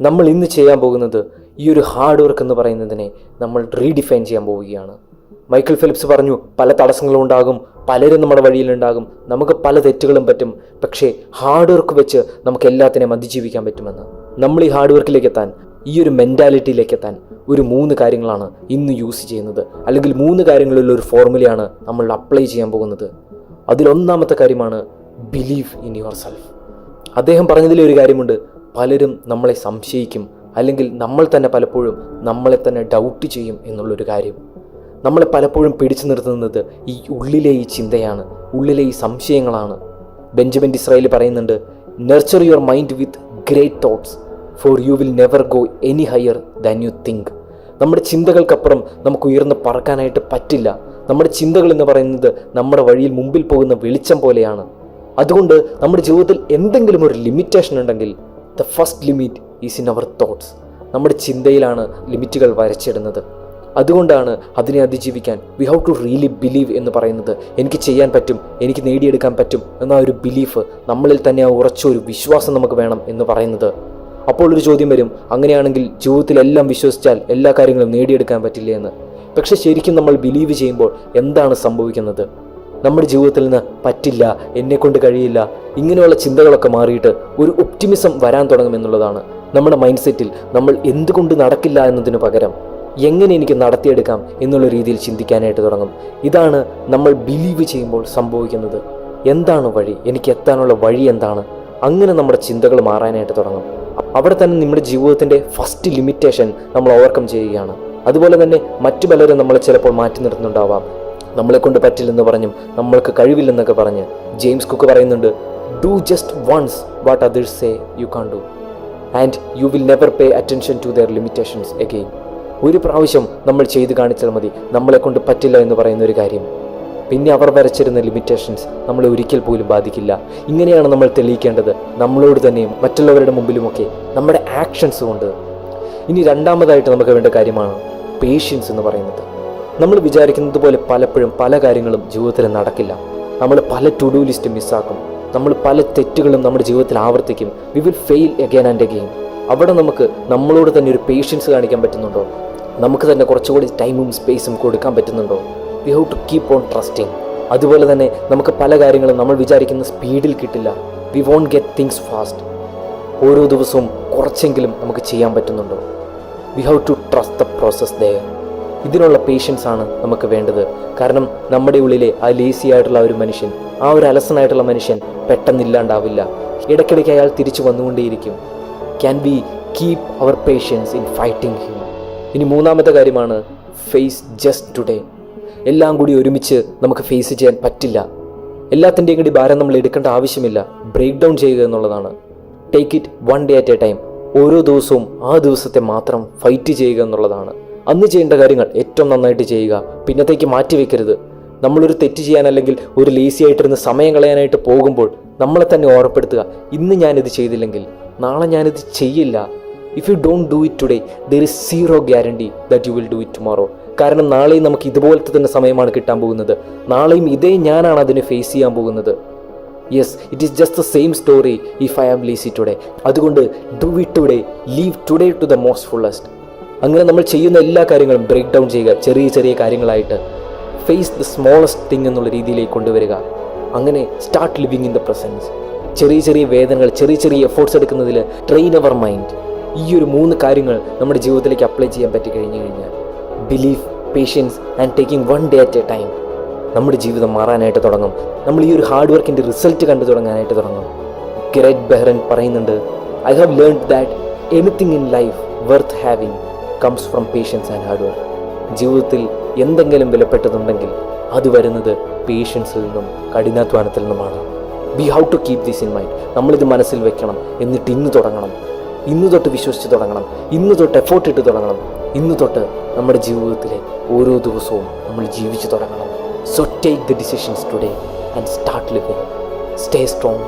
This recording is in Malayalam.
നമ്മൾ ഇന്ന് ചെയ്യാൻ പോകുന്നത് ഈ ഒരു ഹാർഡ് വർക്ക് എന്ന് പറയുന്നതിനെ നമ്മൾ റീഡിഫൈൻ ചെയ്യാൻ പോവുകയാണ്. മൈക്കിൾ ഫിലിപ്സ് പറഞ്ഞു പല തടസ്സങ്ങളും ഉണ്ടാകും പലരും നമ്മുടെ വഴിയിലുണ്ടാകും നമുക്ക് പല തെറ്റുകളും പറ്റും പക്ഷേ ഹാർഡ് വർക്ക് വെച്ച് നമുക്ക് എല്ലാത്തിനെയും അതിജീവിക്കാൻ പറ്റുമെന്ന്. നമ്മൾ ഈ ഹാർഡ് വർക്കിലേക്ക് എത്താൻ ഈ ഒരു മെന്റാലിറ്റിയിലേക്ക് എത്താൻ ഒരു മൂന്ന് കാര്യങ്ങളാണ് ഇന്ന് യൂസ് ചെയ്യുന്നത്. അല്ലെങ്കിൽ മൂന്ന് കാര്യങ്ങളുള്ള ഒരു ഫോർമുലയാണ് നമ്മൾ അപ്ലൈ ചെയ്യാൻ പോകുന്നത്. അതിലൊന്നാമത്തെ കാര്യമാണ് ബിലീവ് ഇൻ യുവർ സെൽഫ് അദ്ദേഹം പറഞ്ഞതിലെ ഒരു കാര്യമുണ്ട് പലരും നമ്മളെ സംശയിക്കും അല്ലെങ്കിൽ നമ്മൾ തന്നെ പലപ്പോഴും നമ്മളെ തന്നെ ഡൗട്ട് ചെയ്യും എന്നുള്ളൊരു കാര്യം. നമ്മളെ പലപ്പോഴും പിടിച്ചു നിർത്തുന്നത് ഈ ഉള്ളിലെ ഈ ചിന്തയാണ് ഉള്ളിലെ ഈ സംശയങ്ങളാണ്. ബെഞ്ചമിൻ ഇസ്രായേൽ പറയുന്നുണ്ട് nurture your mind with great thoughts for you will never go any higher than you think നമ്മുടെ ചിന്തകൾക്കപ്പുറം നമുക്ക് ഉയർന്ന് പറക്കാനായിട്ട് പറ്റില്ല. നമ്മുടെ ചിന്തകൾ എന്ന് പറയുന്നത് നമ്മുടെ വഴിയിൽ മുമ്പിൽ പോകുന്ന വെളിച്ചം പോലെയാണ്. അതുകൊണ്ട് നമ്മുടെ ജീവിതത്തിൽ എന്തെങ്കിലും ഒരു ലിമിറ്റേഷൻ ഉണ്ടെങ്കിൽ the first limit is in our thoughts നമ്മുടെ ചിന്തയിലാണ് ലിമിറ്റുകൾ വരച്ചിടുന്നത്. അതുകൊണ്ടാണ് അതിനെ അതിജീവിക്കാൻ we have to really believe എന്ന് പറയുന്നത്. എനിക്ക് ചെയ്യാൻ പറ്റും എനിക്ക് നേടിയെടുക്കാൻ പറ്റും എന്ന ഒരു ബിലീഫ് നമ്മളിൽ തന്നെ ആ ഉറച്ച ഒരു വിശ്വാസം നമുക്ക് വേണം എന്ന് പറയുന്നത്. അപ്പോൾ ഒരു ചോദ്യം വരും അങ്ങനെയാണെങ്കിൽ ജീവിതത്തിലെല്ലാം വിശ്വസിച്ചാൽ എല്ലാ കാര്യങ്ങളും നേടിയെടുക്കാൻ പറ്റില്ല എന്ന്? പക്ഷെ ശരിക്കും നമ്മൾ ബിലീവ് ചെയ്യുമ്പോൾ എന്താണ് സംഭവിക്കുന്നത്? നമ്മുടെ ജീവിതത്തിൽ നിന്ന് പറ്റില്ല എന്നെ കൊണ്ട് കഴിയില്ല ഇങ്ങനെയുള്ള ചിന്തകളൊക്കെ മാറിയിട്ട് ഒരു ഒപ്റ്റിമിസം വരാൻ തുടങ്ങും എന്നുള്ളതാണ് നമ്മുടെ മൈൻഡ് സെറ്റിൽ നമ്മൾ എന്തുകൊണ്ട് നടക്കില്ല എന്നതിന് പകരം എങ്ങനെ എനിക്ക് നടത്തിയെടുക്കാം എന്നുള്ള രീതിയിൽ ചിന്തിക്കാനായിട്ട് തുടങ്ങും. ഇതാണ് നമ്മൾ ബിലീവ് ചെയ്യുമ്പോൾ സംഭവിക്കുന്നത്. എന്താണ് വഴി? എനിക്ക് എത്താനുള്ള വഴി എന്താണ്? അങ്ങനെ നമ്മുടെ ചിന്തകൾ മാറാനായിട്ട് തുടങ്ങും. അവിടെ തന്നെ നമ്മുടെ ജീവിതത്തിന്റെ ഫസ്റ്റ് ലിമിറ്റേഷൻ നമ്മൾ ഓവർകം ചെയ്യുകയാണ്. അതുപോലെ തന്നെ മറ്റു പലരും നമ്മളെ ചിലപ്പോൾ മാറ്റി നിർത്തുന്നുണ്ടാവാം. നമ്മളെ കൊണ്ട് പറ്റില്ലെന്ന് പറഞ്ഞും നമ്മൾക്ക് കഴിവില്ലെന്നൊക്കെ പറഞ്ഞ് ജെയിംസ് കുക്ക് പറയുന്നുണ്ട് do just once what others say you can't do and you will never pay attention to their limitations again ഒരു പ്രാവശ്യം നമ്മൾ ചെയ്ത് കാണിച്ചാൽ മതി നമ്മളെ കൊണ്ട് പറ്റില്ല എന്ന് പറയുന്ന ഒരു കാര്യം. പിന്നെ അവർ വരച്ചിരുന്ന ലിമിറ്റേഷൻസ് നമ്മളെ ഒരിക്കൽ പോലും ബാധിക്കില്ല. ഇങ്ങനെയാണ് നമ്മൾ തെളിയിക്കേണ്ടത്. നമ്മളോട് തന്നെയും മറ്റുള്ളവരുടെ മുമ്പിലുമൊക്കെ നമ്മുടെ ആക്ഷൻസ് കൊണ്ട്. ഇനി രണ്ടാമതായിട്ട് നമുക്ക് വേണ്ട കാര്യമാണ് പേഷ്യൻസ് എന്ന് പറയുന്നത്. നമ്മൾ വിചാരിക്കുന്നത് പോലെ പലപ്പോഴും പല കാര്യങ്ങളും ജീവിതത്തിൽ നടക്കില്ല. നമ്മൾ പല ടു ഡു ലിസ്റ്റ് മിസ്സാക്കും. നമ്മൾ പല തെറ്റുകളും നമ്മുടെ ജീവിതത്തിൽ ആവർത്തിക്കും. We will fail again and again അവിടെ നമുക്ക് നമ്മളോട് തന്നെ ഒരു പേഷ്യൻസ് കാണിക്കാൻ പറ്റുന്നുണ്ടോ? നമുക്ക് തന്നെ കുറച്ചുകൂടി ടൈമും സ്പേസും കൊടുക്കാൻ പറ്റുന്നുണ്ടോ? We have to keep on trusting അതുപോലെ തന്നെ നമുക്ക് പല കാര്യങ്ങളും നമ്മൾ വിചാരിക്കുന്ന സ്പീഡിൽ കിട്ടില്ല. We won't get things fast ഓരോ ദിവസവും കുറച്ചെങ്കിലും നമുക്ക് ചെയ്യാൻ പറ്റുന്നുണ്ടോ? We have to trust the process there ഇതിനുള്ള പേഷ്യൻസ് ആണ് നമുക്ക് വേണ്ടത്. കാരണം നമ്മുടെ ഉള്ളിലെ ആ ലേസി ആയിട്ടുള്ള ഒരു മനുഷ്യൻ ആ ഒരു അലസനായിട്ടുള്ള മനുഷ്യൻ പെട്ടെന്ന് ഇല്ലാണ്ടാവില്ല. ഇടയ്ക്കിടയ്ക്ക് അയാൾ തിരിച്ചു വന്നുകൊണ്ടേയിരിക്കും. Can we keep our patience in fighting him ഇനി മൂന്നാമത്തെ കാര്യമാണ് ഫേസ് ജസ്റ്റ് ടുഡേ എല്ലാം കൂടി ഒരുമിച്ച് നമുക്ക് ഫേസ് ചെയ്യാൻ പറ്റില്ല. എല്ലാത്തിന്റെയും കൂടി ഭാരം നമ്മൾ എടുക്കേണ്ട ആവശ്യമില്ല. ബ്രേക്ക് ഡൗൺ ചെയ്യുക എന്നുള്ളതാണ്. Take it one day at a time ഓരോ ദിവസവും ആ ദിവസത്തെ മാത്രം ഫൈറ്റ് ചെയ്യുക എന്നുള്ളതാണ്. അന്ന് ചെയ്യേണ്ട കാര്യങ്ങൾ ഏറ്റവും നന്നായിട്ട് ചെയ്യുക പിന്നത്തേക്ക് മാറ്റി വെക്കരുത്. നമ്മളൊരു തെറ്റ് ചെയ്യാൻ അല്ലെങ്കിൽ ഒരു ലേസി ആയിട്ടിരുന്ന് സമയം കളയാനായിട്ട് പോകുമ്പോൾ നമ്മളെ തന്നെ ഓർപ്പെടുത്തുക ഇന്ന് ഞാനിത് ചെയ്തില്ലെങ്കിൽ നാളെ ഞാനിത് ചെയ്യില്ല. If you don't do it today there is zero guarantee that you will do it tomorrow കാരണം നാളെയും നമുക്ക് ഇതുപോലത്തെ തന്നെ സമയമാണ് കിട്ടാൻ പോകുന്നത്. നാളെയും ഇതേ ഞാനാണ് അതിനെ ഫേസ് ചെയ്യാൻ പോകുന്നത്. Yes it is just the same story if I am lazy today അതുകൊണ്ട് do it today live today to the most fullest അങ്ങനെ നമ്മൾ ചെയ്യുന്ന എല്ലാ കാര്യങ്ങളും ബ്രേക്ക് ഡൗൺ ചെയ്യുക. ചെറിയ ചെറിയ കാര്യങ്ങളായിട്ട് ഫേസ് ദ സ്മോളസ്റ്റ് തിങ് എന്നുള്ള രീതിയിലേക്ക് കൊണ്ടുവരിക. അങ്ങനെ start living in the presence ചെറിയ ചെറിയ വേദനകൾ ചെറിയ ചെറിയ എഫേർട്സ് എടുക്കുന്നതിൽ ട്രെയിൻ അവർ മൈൻഡ് ഈ ഒരു മൂന്ന് കാര്യങ്ങൾ നമ്മുടെ ജീവിതത്തിലേക്ക് അപ്ലൈ ചെയ്യാൻ പറ്റി കഴിഞ്ഞു കഴിഞ്ഞാൽ belief patience and taking one day at a time നമ്മുടെ ജീവിതം മാറാനായിട്ട് തുടങ്ങും. നമ്മൾ ഈ ഒരു ഹാർഡ് വർക്കിന്റെ റിസൾട്ട് കണ്ടു തുടങ്ങാനായിട്ട് തുടങ്ങും. ഗ്രേറ്റ് ബെഹ്റൻ പറയുന്നുണ്ട് I have learn that anything in life worth having comes from patience and hard work ജീവിതത്തിൽ എന്തെങ്കിലും വിലപ്പെട്ടതുണ്ടെങ്കിൽ അത് വരുന്നത് പേഷ്യൻസിൽ നിന്നും കഠിനാധ്വാനത്തിൽ നിന്നുമാണ്. We have to keep this in mind നമ്മളിത് മനസ്സിൽ വെക്കണം എന്നിട്ട് ഇന്ന് തുടങ്ങണം. ഇന്ന് തൊട്ട് വിശ്വസിച്ച് തുടങ്ങണം. ഇന്ന് തൊട്ട് എഫോർട്ട് ഇട്ട് തുടങ്ങണം. ഇന്ന് തൊട്ട് നമ്മുടെ ജീവിതത്തിലെ ഓരോ ദിവസവും നമ്മൾ ജീവിച്ചു തുടങ്ങണം. So take the decisions today and start living stay strong